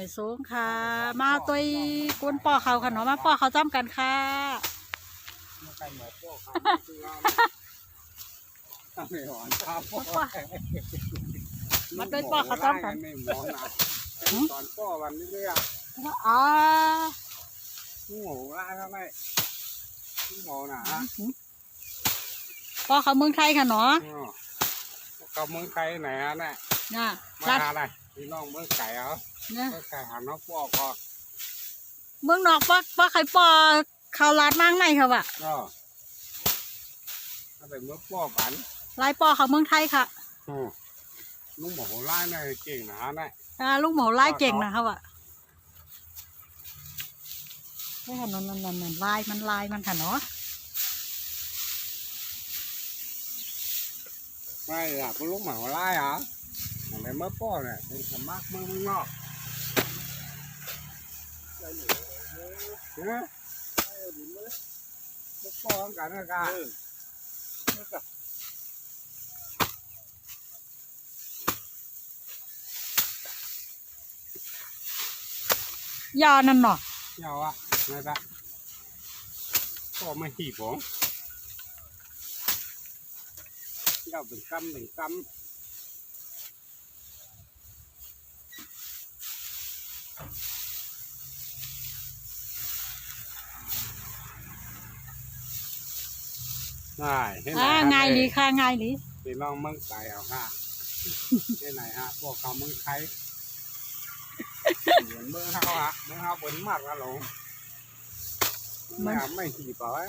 อยสูงค่ะ มาตัวกวนป่อเขาค่ะเนาะมาป่อเขาจ้ำกันค่ะมาไก่หมอพ่อครับคือว่าไม่หอนครับมาด้วยพ่อเขาจ้ำกันไม่หมอนนะตอนพ่อวันนี้เลยอะอ๋อลูกหมูล่าเท่าไหร่ลูกหมูน่ะฮะป่อเขาเมืองไทยค่ะเนาะอ๋อกับเมืองไทยไหนฮะเนี่ยน่ะมารัดหาอะไร พี่น้องเมืองไก่เหรอเนี่ยเมืองไก่หาน้องพ่อก็เมืองนอกป่อป่อใครป่อเขาลาดมากในค่ะว่ะก็ถ้าเป็นเมืองพ่อปันลายป่อเขาเมืองไทยค่ะอืมลูกหมูล่าเนี่ยเก่งนะเนี่ย อ่าลูกหมูลายเก่งนะคะว่ะไม่ค่ะนั่นนั่นนั่นนั่นลายมันลายมันค่ะเนาะไม่ล่ะเป็นลูกหมูล่าเหรอ อะไรเมื่อพ่อเนี่ยเป็นสมัครเมืองเมืองนอกเฮ้ยลูกพ่อกันนะกันยานั่นเนาะยาวอะไม่ได้พ่อไม่หีบผมยาวเป็นกำเป็นกำ ง่ายให้ไหนอ่าฮะง่ายดีค่ะง่ายดีพี่น้องเมืองไก่เอาค่ะที่ไหนฮะพวกเขาเมืองไทยเหมือนเมืองเขาอะเมืองเขาเป็นมากนะหลงไม่เอาไม่หีบเอาไว้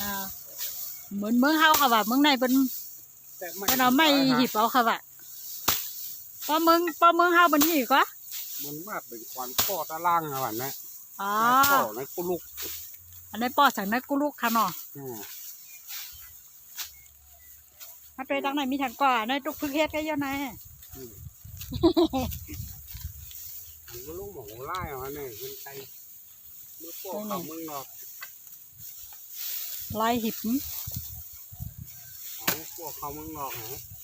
อ่าเหมือนเมืองเฮาค่ะว่ะเมืองในเป็นแต่เป็นเอาไม่หีบเอาค่ะว่ะพอเมืองพอเมืองเฮาเป็นหีบก็มันมากเป็นควันข้อตะล่างอะวันนี้อ๋อข้อในกุลุกอันนี้ปอจากนักกุลูกค่ะเนาะอื มถ้าไปทางไหนมีทางก่อนในตุกพึกเฮ็ดก็เยอะนะมันก็ลูกหมูไล่เอาเนี่ยเป็นไทยเมื่อพวกเขาเมืองนอกลายหิบเอาพวกเขาเมืองนอกเหรออื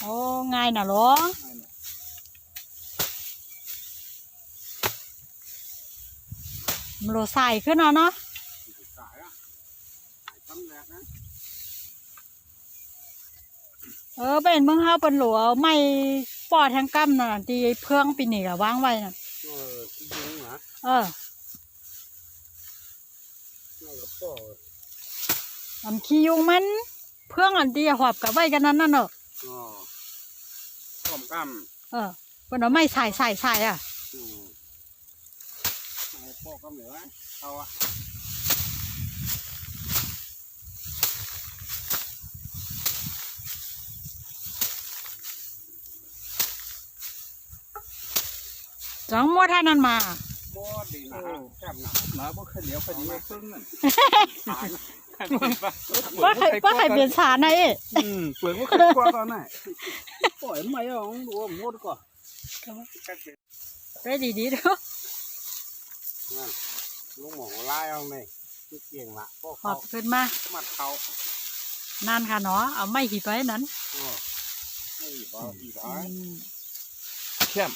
โอ้ง่ายน่ะเหรอมันโลใส่ขึ้นเนาะเนาะสายอะสายตั้มแรกนะเออเป็นเมืองเฮาเป็นหลวไม่ปอดทางกั้มน่ะที่เพื่องปีนี่ก็วางไว้น่ะเออที่ยุงเหรอเออแล้วก็ต่ออันขี้ยุงมัน เพื่องอันที่หอบกับไว้กันนั้นน่ะเนอะอ๋อ ต้มกเออเป็นเอาไม่ใส่ใส่ใส่อะำอืมไอ้พวกกำเหนือเอาอะจังมัวท่านั้นมาโมดดีนะแคบหนาหมาบ่เคยเหลียวคดีมาเพิ่งนั่น ตายนะว่าใครว่าใครเปลี่ยนสารนะเอ๊ะอืมเปลือกบ่เคยกว่าตอนไหนปล่อยมันไม่เอาดูว่าหมดก่อนไปดีๆเด้อนั่นลุงหมูไล่เอาไหมที่เก่งละพวกหอเขาบขึ้นมามัดเขานั่นค่ะเนาะเอาไม่หีบไว้นั้นโอ้ไม่อีกเอาอีกเหรออืมเข้ม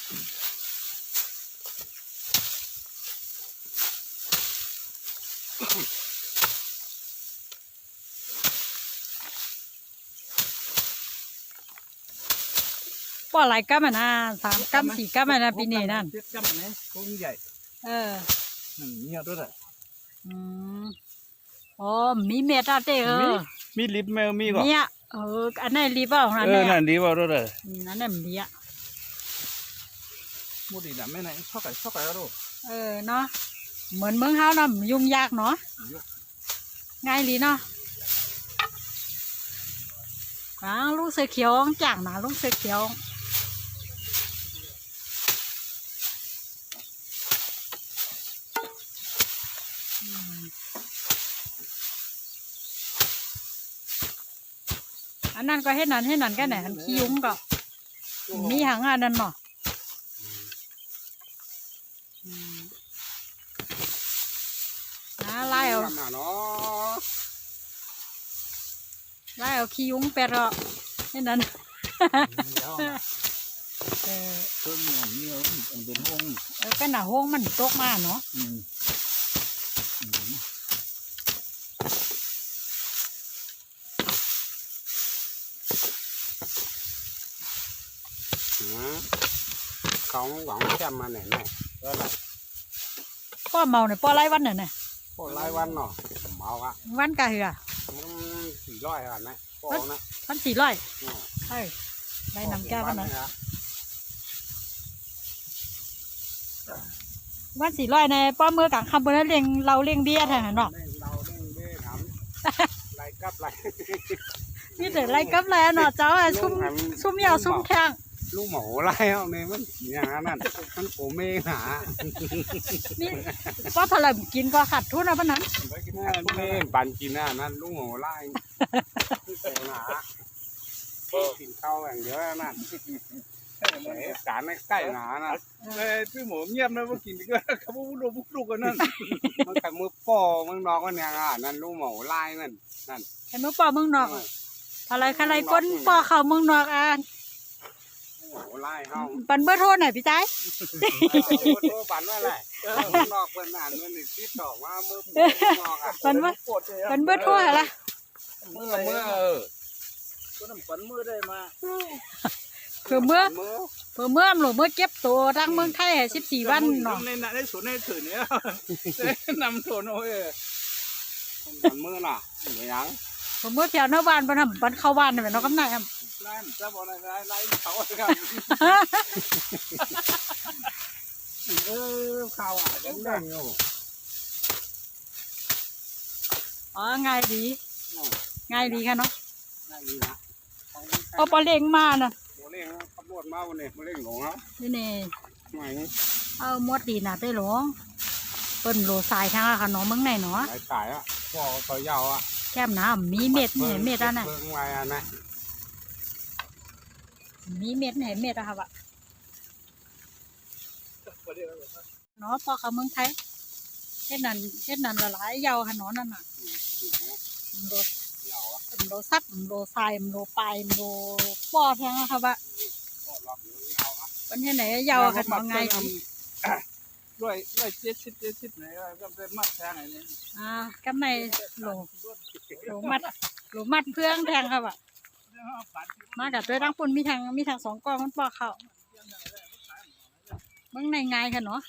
ป้อหลายกัมอะนะสามกัมสี่กัมอะนะปีนี้นั่นเจ็ดกัมอันนี้พวกใหญ่เอออืมเงียบด้วยแหละอืมอ๋อมีเม็ดอะเต้เออมีลิปแมวมีก่อนเนี่ยเอออันนั้นรีบเอาของนั่นเออแหนั่ละนดีว่าด้วยเลยอืมนั่นแหละมันดีอะหมดดีนะแม่ไหนชอบไก่ชอบไก่ก็ดูเออเนาะเหมือนเมืองเฮาเนาะยุ่งยากเนาะง่ายดีเนาะอ่าลูกเสือเขียวจ่างนะลูกเสือเขียว อันนั้นก็เห็ดนั่นเห็ดนั่นค่ไหนอันขี้ยุ้งก็ มีหางอันนั้นเนาะนะไล่เอาไล่เอาขี้ยุ้งแปดเอาเฮ็ดนั่นออต้นหอมนี่มันเป็นห้องเออก็หน้าห้องมันตกมาเนาะ อืมอืมนะเขาหวังจะมาไหนไหนก็ไรป้อเมาเนี่ยป้อไล่วันเนี่ยน่ะพอรวันเนาะเมาอะวันกะเหือมันสี่ร้อยอะนะพอนะวันสี่ร้อยอ๋อเอ้ยได้นำแก้ววันนั้นะวันสี่ร้อยในป้อเมื่อกลางคำบนนั้นเลี้ยงเราเลี้ยงเบี้ยแทนเนาะเล่นเราเล่นเบ้ทำไรกับไรนี่แต่ไรกับไรเนาะเจ้าอะซุ่มซุ่มยาวซุ่มแข้ง ลูกหมูไรเอาเนี่ยมันอย่างนั้นนั่นมันโอเมหานี่ป้อพลังกินก็ขาดทุนนะวันนั้นเม่บันกินอะนั่นลูกหมูไรโอหากินข้าวอย่างเดียวนั่นการในใกล้หนานะเอ้ยพี่หมูเงียบนะว่ากินก็เขาพูดพูดพูดกันนั่นมันกับมือป่อมึงนอกมันอย่างอะนั่นลูกหมูไรนั่นนั่นเห็นมั้ป้อเมืองนอกพลายคลายก้นป้อเข้าเมืองนอกอะ ลูกหมูไรเฮาปันเบอร์โทรหน่อยพี่จ้ายโทรบันว่าอะไรนอกเพิ่นอ่านมันนี่ติดต่อมามือนอกอะปันว่าปันเบอร์โทรเหรอเมื่อเมื่อเออก็น้ำปันมือได้มาเผื่อเมื่อเมื่อเผื่อเมื่อมหลวเมื่อเก็บตัวทั้งเมืองไทยสิบสี่วันเนาะในในในสวนในถือเนี้ยนำสวนโอ้ยเมื่อน่ะอย่างเผื่อเมื่อแถวหน้าบ้านปันทำปันเข้าบ้านเนี่ยเนาะกำนัน ไล่จะบอกอะไรไล่เขาครับเออข้าวอะเล่นๆอยู่อ๋อง่ายดีง่ายดีค่ะเนาะนั่นนี่นะเอาปลาเล็งมาน่ะโมเล่งขับรถมาวันนี้โมเล่งหลงแล้วนี่นี่ไหนเอาหมดดีน่ะเต้หลวงเปิ้นโลสายทางอะค่ะเนาะเมืองไหนเนาะไหนตายอะพ่อเขายาวอะแก้มน้ำมีเม็ดเนี่ยเม็ดอะน่ะเพิ่งไว้อะนะ มีเม็ดเนี่ยเม็ดอะค่ะวะเนาะพอเขาเมืองไทยเฮ็ดนั่นเฮ็ดนั่นละหลายยาวค่ะเนาะนั่นน่ะโลยาวอะโลซักโลทรายโลปลายโลป้อแทงอะค่ะวะพ่อรับอยู่ยาวอะวันที่ไหนยาวอะค่ะเนาะง่ายดีด้วยด้วยเจ็ดสิบเจ็ดสิบไหนก็เป็นมัดแทงไหนนี่อ่ากำในโหลโหลมัดโหลมัดเพื่องแทงครับอะ มากับด้วยทั้งปุ่นมีทางมีทางสองกองมันปอกเขาเมื่อในไงค่ะเนาะ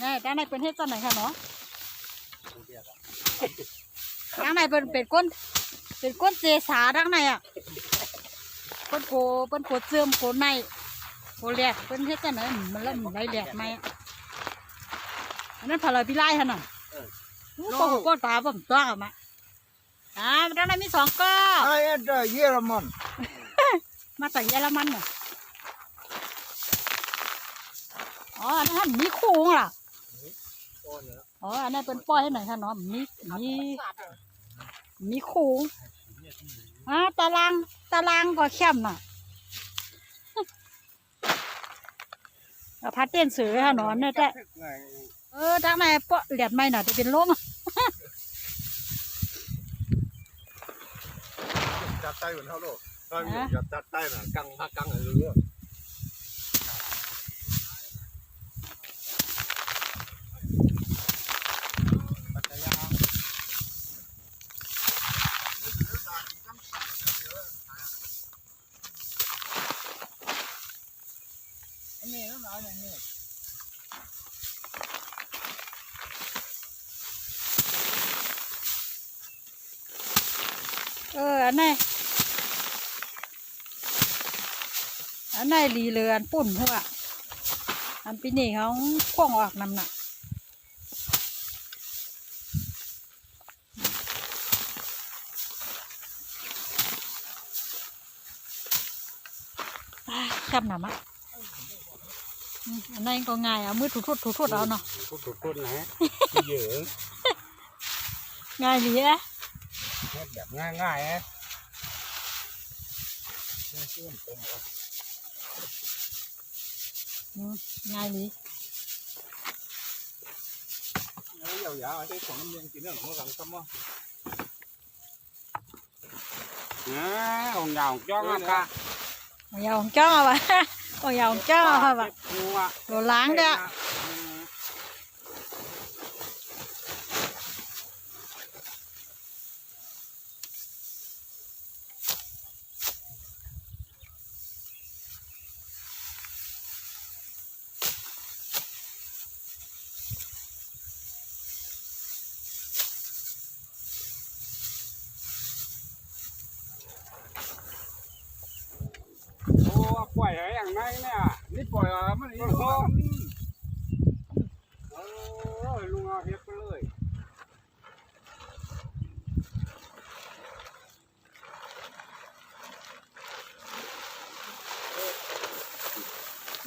นี่ด้านในเป็นเฮ็ดจังไหนค่ะเนาะด้านในเป็นเป็นก้น เป็นก้นเจสาด้านในอะก้นโกเป็นโกเสื่อมโกในโกแหลกเป็นเฮ็ดจังไหนมันเริ่มไรแหลกไหมอะอันนั้นพลอยพี่ไล่ค่ะน่ะก็หกก้อนปลาผมตัวกับมา อ่าด้านในมีสองก้อนไอ้เด้อเยอรมันมาจากเยอรมันน่ะอ๋ออันนั้นมีคูงล่ะอ๋ออันนั้นเป็นป้อยให้หน่อยค่ะเนาะมีมีมีคูงอ่าตารางตารางก็เข้มน่ะเอาพัดเต้นเสือค่ะเนาะเนี่ยแต่เออทางในเปาะเหลียดไม่น่ะจะเป็นลมจัดใต้เหมือนเท่าโลกก็มีจัดจัดใต้น่ะ กังพักกังอะไรเรื่องเออ อันไหนอันไหนรีเรือนปุ่นหัวอันปีนี้เขาคว้างออกน้ำหนักอ่าจับหนำอะอืมอันนั้นก็ง่ายเอามือถูๆถูๆเอาเนาะทุกทุกคนนะเยอะง่ายดีอะแบบง่ายๆนะอืมง่ายดีโอ้ยาวๆไอ้ของน้ำเลี้ยงกินเรื่องของหลังซ้ำมั้งอ่าของยาวของจ้องอะ ค่ะเอายาวของจ้อวะเอายาวของจ้อวะงูอะโหลล้างเด้อ อืม โอ้ปล่อยอะไรอย่างไรเนี่ยนี่ปล่อยอะมันนี่โอ้โหโอ้ยลุงเอาเฮ็ดไปเลย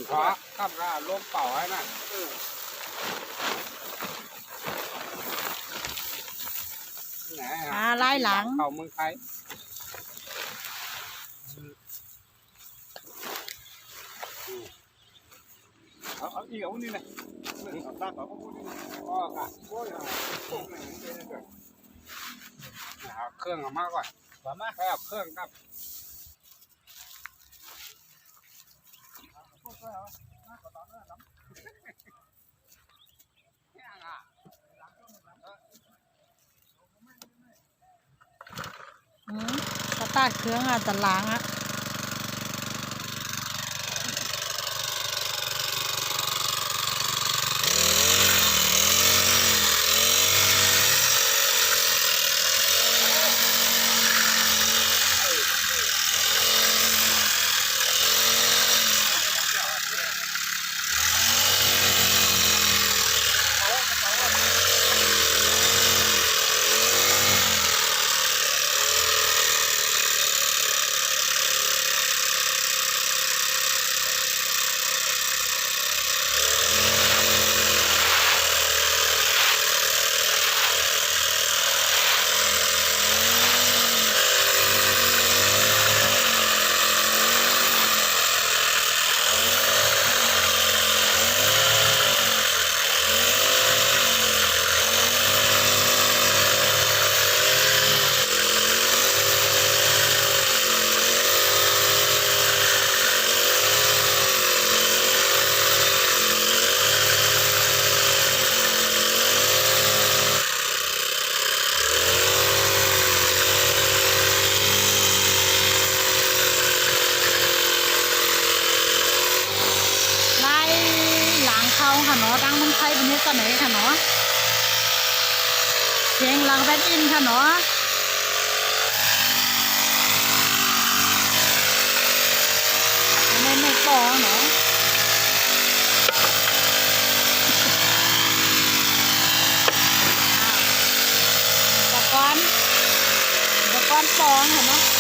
ขอขับราลมเป่าให้น่ะไหนอ่าไล่หลัง เข้าเมืองไทย เอาเอาอีกเอานี่นะเอาตาขอพูดนี่นะก็ค่ะโอ้ยเอาพวกไหนเป็นเกิดเอาเครื่องเอามาก่อนมามาไปเอาเครื่องครับอืมสตาร์ทเครื่องอะจะล้างอะ ไล่หลังเขาค่ะเนาะดังเมืองไทยเป็นเฮ็ดตอนไหนค่ะเนาะเสียงหลัง แบนอินค่ะเนาะไม่ไม่ปองเนาะตะกอนตะกอนปองค่ะเนาะ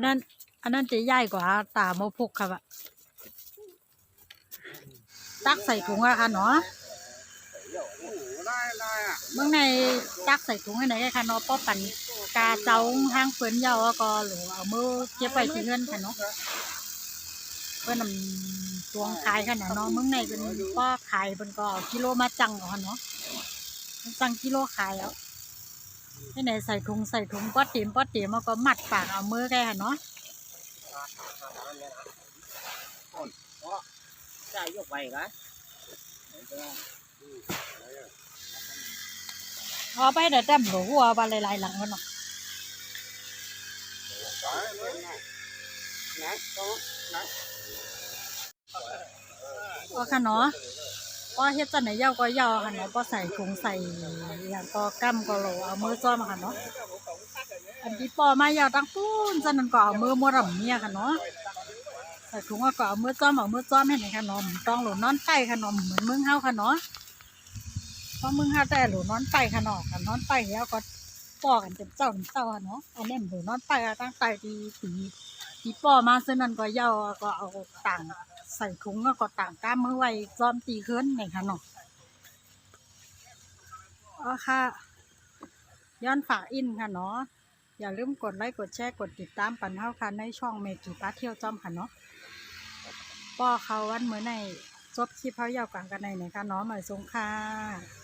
นนั้น อันนั้นจะใหญ่กว่าตาโมพุกครับอะตักใส่ถุงอะค่ะเนาะโอ้โหได้ได้อะเมื่อในตักใส่ถุงให้ไหนค่ะเนาะป้อปั่นกาเจ้าห้างเฟินเยาวก็หรือเอามือเก็บไว้ที่เงินค่ะเนาะเพื่อนำตวงขายค่ะเนาะเนาะเมื่อในเป็นป้อขายเป็นก็เอกิโลมาจังเอาค่ะเนาะมันจังกิโลขายแล้ว ให้ไหนใส่ถุงใส่ถุงป้อเต็มป้อเต็มแล้วก็มัดปากเอามือแกค่ะเนาะใช่ยกไปกันพอไปเดี๋ยวแต้มหลวหัวบาลายหลังกันเนาะเลยนะนะต้องนะก็ค่ะเนาะ ก็เฮ็ดจังไหนยาวก็ยาวค่ะเนาะก็ใส่ถุงใส่อย่างก็กั้มก็โหลเอามือซ้อมค่ะเนาะอันที่ปอมายาวตั้งปูนจันนั้นก็เอามือมัวรำเมียค่ะเนาะใส่ถุงก็เอามือซ้อมเอามือซ้อมให้ไหนค่ะเนาะมันต้องหลนอนไปค่ะเนาะเหมือนมึงเฮาค่ะเนาะเพราะมึงเฮาแต่หลนอนไปค่ะเนาะค่ะนอนไปแล้วก็ปอกันเป็นเจ้าเป็นเจ้าค่ะเนาะอันนี้หลนอนไปอะตั้งไปดีตีตีปอมาซึ่งนั้นก็ยาวก็เอาต่าง ใส่ถุงแล้วก็ต่างก้ามมือไว้ซ้อมตีขึ้นไหนคะเนาะอ๋อค่ะย้อนฝากอินค่ะเนาะอย่าลืมกดไลค์กดแชร์กดติดตามปันเท่าค่ะในช่องเมกิป้าเที่ยวจอมค่ะเนาะป้อเขาวันเมื่อในจบคลิปเขายาวกลางกันในไหนคะเนาะหมายสงค่ะ